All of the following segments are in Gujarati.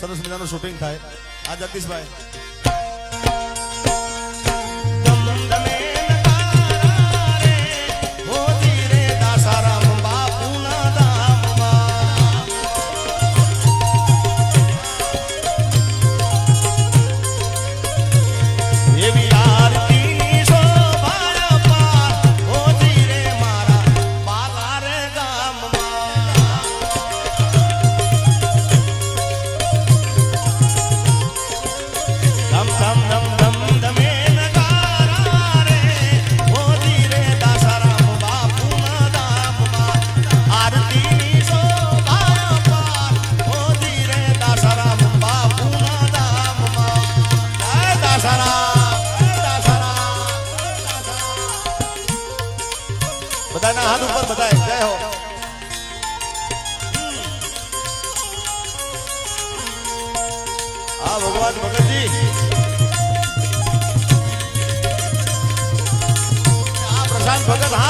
સરસ મજાનું શૂટિંગ થાય. આ જગદીશભાઈ. હા ભગવાન ભગતજી. આ પ્રશાંત ભગત હા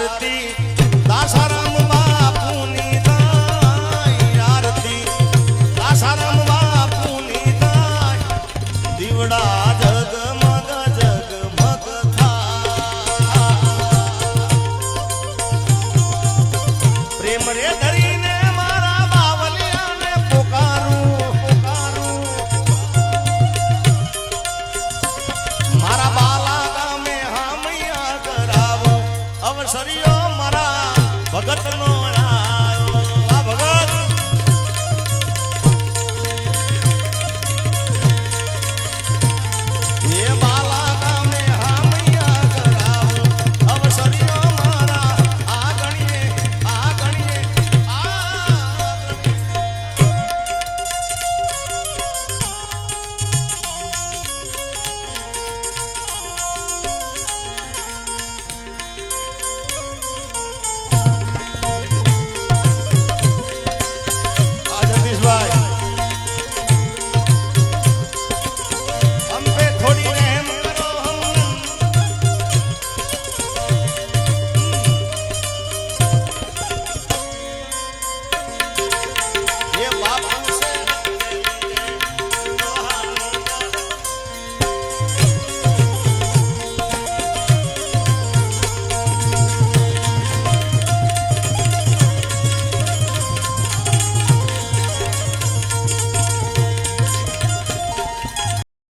આરતી દાસારામ બાપુની દાય આરતી. દાસારામ બાપુની જગ મગ જગ મગ થા પ્રેમ રે ભગત